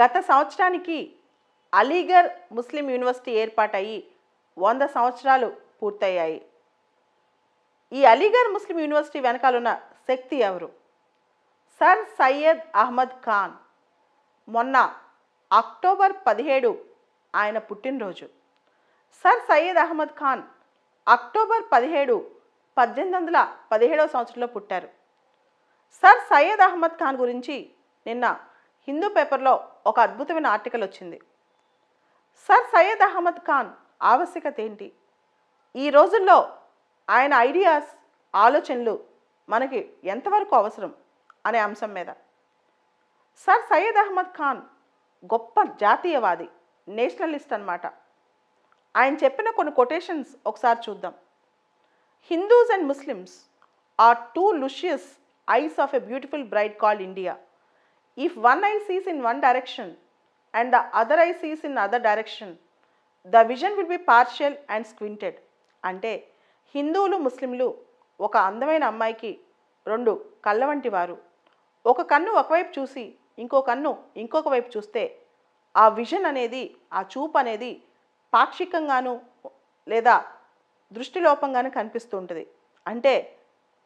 గత సంవత్సరానికి అలీగర్ ముస్లిం యూనివర్సిటీ ఏర్పాటయ్యి వంద సంవత్సరాలు పూర్తయ్యాయి. ఈ అలీగర్ ముస్లిం యూనివర్సిటీ వెనకాలన్న శక్తి ఎవరు? సర్ సయ్యద్ అహ్మద్ ఖాన్. మొన్న అక్టోబర్ పదిహేడు ఆయన పుట్టినరోజు. సర్ సయ్యద్ అహ్మద్ ఖాన్ అక్టోబర్ పదిహేడు పద్దెనిమిది వందల పదిహేడవ సంవత్సరంలో పుట్టారు. సర్ సయ్యద్ అహ్మద్ ఖాన్ గురించి నిన్న హిందూ పేపర్లో ఒక అద్భుతమైన ఆర్టికల్ వచ్చింది. సర్ సయ్యద్ అహ్మద్ ఖాన్ ఆవశ్యకత ఏంటి? ఈ రోజుల్లో ఆయన ఐడియాస్ ఆలోచనలు మనకి ఎంతవరకు అవసరం అనే అంశం మీద. సర్ సయ్యద్ అహ్మద్ ఖాన్ గొప్ప జాతీయవాది నేషనలిస్ట్ అన్నమాట. ఆయన చెప్పిన కొన్ని కొటేషన్స్ ఒకసారి చూద్దాం. Hindus and Muslims are two luscious eyes of a beautiful bride called India. If one eye sees in one direction and the other eye sees in other direction the vision will be partial and squinted అంటే హిందువులు ముస్లింలు ఒక అందమైన అమ్మాయికి రెండు కళ్ళ వంటి వారు. ఒక కన్ను ఒకవైపు చూసి ఇంకో కన్ను ఇంకొక వైపు చూస్తే ఆ విజన్ అనేది ఆ చూపు అనేది పాక్షికంగాను లేదా దృష్టిలోపంగాను కనిపిస్తూ ఉంటుంది. అంటే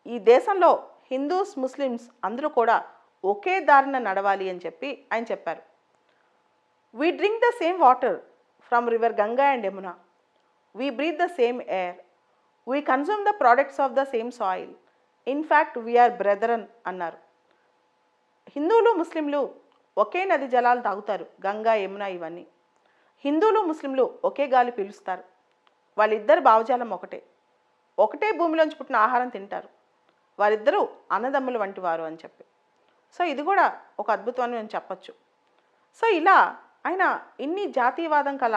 ఈ దేశంలో హిందూస్ ముస్లిమ్స్ అందరూ కూడా ఒకే దారిన నడవాలి అని చెప్పి ఆయన చెప్పారు. We drink the same water from river Ganga and Yamuna we breathe the same air we consume the products of the same soil in fact we are brethren అన్నారు. హిందువులు ముస్లింలు ఒకే నది జలాలు తాగుతారు గంగా యమున ఇవన్నీ. హిందువులు ముస్లింలు ఒకే గాలి పీలుస్తారు. వాళ్ళిద్దరు భావజాలం ఒకటే. ఒకటే భూమిలోంచి పుట్టిన ఆహారం తింటారు. వారిద్దరూ అన్నదమ్ములు వంటి వారు అని చెప్పి. సో ఇది కూడా ఒక అద్భుతం అని నేను చెప్పచ్చు. సో ఇలా ఆయన ఇన్ని జాతీయవాదం కల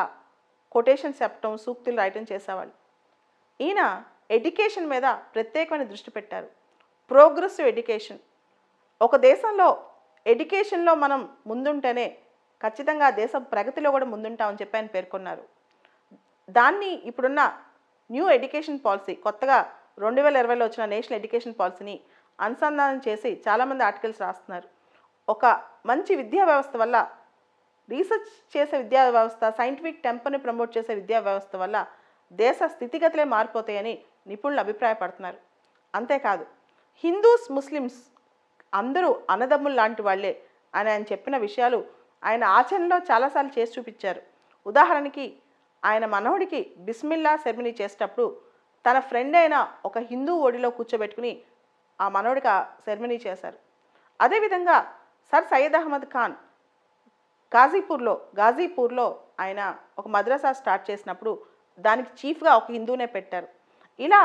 కొటేషన్స్ చెప్పటం సూక్తులు రాయటం చేసేవాళ్ళు. ఈయన ఎడ్యుకేషన్ మీద ప్రత్యేకమైన దృష్టి పెట్టారు. Progressive education. ఒక దేశంలో ఎడ్యుకేషన్లో మనం ముందుంటేనే ఖచ్చితంగా దేశం ప్రగతిలో కూడా ముందుంటామని చెప్పి ఆయన పేర్కొన్నారు. దాన్ని ఇప్పుడున్న న్యూ ఎడ్యుకేషన్ పాలసీ కొత్తగా రెండు వేల ఇరవైలో వచ్చిన నేషనల్ ఎడ్యుకేషన్ పాలసీని అనుసంధానం చేసి చాలామంది ఆర్టికల్స్ రాస్తున్నారు. ఒక మంచి విద్యా వ్యవస్థ వల్ల రీసెర్చ్ చేసే విద్యా వ్యవస్థ సైంటిఫిక్ టెంపర్ని ప్రమోట్ చేసే విద్యా వ్యవస్థ వల్ల దేశ స్థితిగతులే మారిపోతాయని నిపుణులు అభిప్రాయపడుతున్నారు. అంతేకాదు హిందూస్ ముస్లిమ్స్ అందరూ అన్నదమ్ములు లాంటి వాళ్ళే అని ఆయన చెప్పిన విషయాలు ఆయన ఆచరణలో చాలాసార్లు చేసి చూపించారు. ఉదాహరణకి ఆయన మనవడికి బిస్మిల్లా సెరమనీ చేసేటప్పుడు తన ఫ్రెండ్ అయిన ఒక హిందూ ఒడిలో కూర్చోబెట్టుకుని ఆ మనవడికి ఆ సెరమనీ చేశారు. అదేవిధంగా సర్ సయ్యద్ అహ్మద్ ఖాన్ గాజీపూర్లో గాజీపూర్లో ఆయన ఒక మద్రసా స్టార్ట్ చేసినప్పుడు దానికి చీఫ్గా ఒక హిందూనే పెట్టారు. ఇలా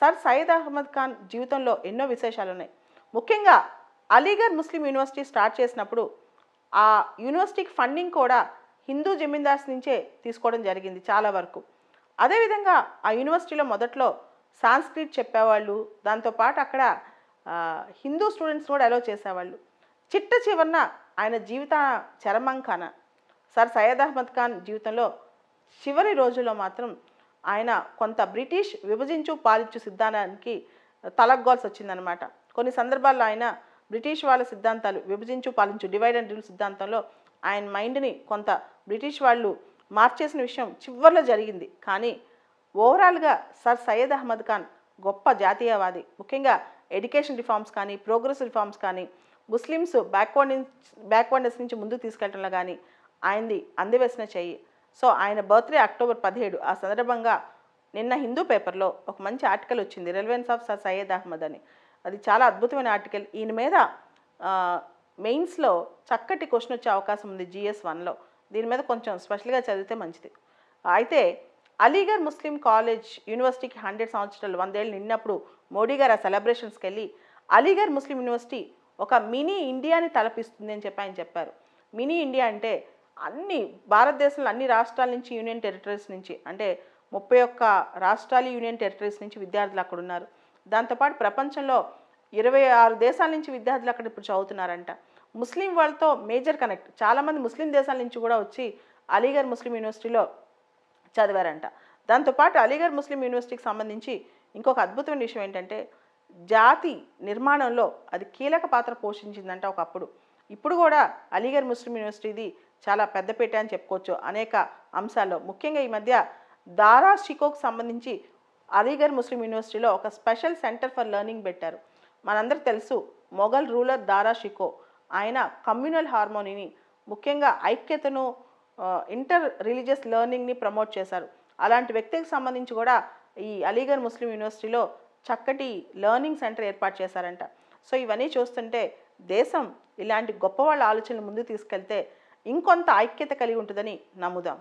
సర్ సయ్యద్ అహ్మద్ ఖాన్ జీవితంలో ఎన్నో విశేషాలు ఉన్నాయి. ముఖ్యంగా అలీగర్ ముస్లిం యూనివర్సిటీ స్టార్ట్ చేసినప్పుడు ఆ యూనివర్సిటీకి ఫండింగ్ కూడా హిందూ జమీందార్స్ నుంచే తీసుకోవడం జరిగింది చాలా వరకు. అదేవిధంగా ఆ యూనివర్సిటీలో మొదట్లో సాంస్క్రిట్ చెప్పేవాళ్ళు దాంతోపాటు అక్కడ హిందూ స్టూడెంట్స్ కూడా అలో చేసేవాళ్ళు. చిట్ట చివరన ఆయన జీవిత చరమంకాన సార్ సయ్యద్ అహ్మద్ ఖాన్ జీవితంలో చివరి రోజుల్లో మాత్రం ఆయన కొంత బ్రిటిష్ విభజించు పాలించు సిద్ధాంతానికి తలగ్గాల్సి వచ్చిందనమాట కొన్ని సందర్భాల్లో ఆయన బ్రిటిష్ వాళ్ళ సిద్ధాంతాలు విభజించు పాలించు డివైడ్ అండ్ రూల్ సిద్ధాంతంలో ఆయన మైండ్ని కొంత బ్రిటిష్ వాళ్ళు మార్చేసిన విషయం చివర్లో జరిగింది. కానీ ఓవరాల్గా సర్ సయ్యద్ అహ్మద్ ఖాన్ గొప్ప జాతీయవాది. ముఖ్యంగా ఎడ్యుకేషన్ రిఫార్మ్స్ కానీ ప్రోగ్రెస్ రిఫార్మ్స్ కానీ ముస్లిమ్స్ బ్యాక్వర్డ్ బ్యాక్వర్డ్నెస్ నుంచి ముందుకు తీసుకెళ్ళడంలో కానీ ఆయనది అందివేసిన చెయ్యి సో ఆయన బర్త్డే అక్టోబర్ పదిహేడు. ఆ సందర్భంగా నిన్న హిందూ పేపర్లో ఒక మంచి ఆర్టికల్ వచ్చింది. Relevance of sir Syed Ahmad అని. అది చాలా అద్భుతమైన ఆర్టికల్. ఈయన మీద మెయిన్స్లో చక్కటి క్వశ్చన్ వచ్చే అవకాశం ఉంది జిఎస్ వన్లో. దీని మీద కొంచెం స్పెషల్గా చదివితే మంచిది. అయితే అలీగర్ ముస్లిం కాలేజ్ యూనివర్సిటీకి హండ్రెడ్ సంవత్సరాలు వందేళ్ళు నిన్నప్పుడు మోడీ గారు ఆ సెలబ్రేషన్స్కి వెళ్ళి అలీగర్ ముస్లిం యూనివర్సిటీ ఒక మినీ ఇండియాని తలపిస్తుంది అని చెప్పి ఆయన చెప్పారు. మినీ ఇండియా అంటే అన్ని భారతదేశంలో అన్ని రాష్ట్రాల నుంచి యూనియన్ టెరిటరీస్ నుంచి అంటే ముప్పై ఒక్క రాష్ట్రాలు యూనియన్ టెరిటరీస్ నుంచి విద్యార్థులు అక్కడ ఉన్నారు. దాంతోపాటు ప్రపంచంలో ఇరవై ఆరు దేశాల నుంచి విద్యార్థులు అక్కడ ఇప్పుడు చదువుతున్నారంట. ముస్లిం వాళ్ళతో మేజర్ కనెక్ట్ చాలామంది ముస్లిం దేశాల నుంచి కూడా వచ్చి అలీగర్ ముస్లిం యూనివర్సిటీలో చదివారంట. దాంతోపాటు అలీగర్ ముస్లిం యూనివర్సిటీకి సంబంధించి ఇంకొక అద్భుతమైన విషయం ఏంటంటే జాతి నిర్మాణంలో అది కీలక పాత్ర పోషించిందంట ఒకప్పుడు. ఇప్పుడు కూడా అలీగర్ ముస్లిం యూనివర్సిటీది చాలా పెద్దపేట అని చెప్పుకోవచ్చు. అనేక అంశాల్లో. ముఖ్యంగా ఈ మధ్య దారా షికోకు సంబంధించి అలీగర్ ముస్లిం యూనివర్సిటీలో ఒక స్పెషల్ సెంటర్ ఫర్ లెర్నింగ్ పెట్టారు. మనందరూ తెలుసు మొఘల్ రూలర్ దారా షికో. ఆయన కమ్యూనల్ హార్మోనీని ముఖ్యంగా ఐక్యతను ఇంటర్ రిలీజియస్ లెర్నింగ్ని ప్రమోట్ చేశారు. అలాంటి వ్యక్తికి సంబంధించి కూడా ఈ అలీగర్ ముస్లిం యూనివర్సిటీలో చక్కటి లెర్నింగ్ సెంటర్ ఏర్పాటు చేశారంట. సో ఇవన్నీ చూస్తుంటే దేశం ఇలాంటి గొప్ప వాళ్ళ ఆలోచనలు ముందుకు తీసుకెళ్తే ఇంకొంత ఐక్యత కలిగి ఉంటుందని నమ్ముదాం.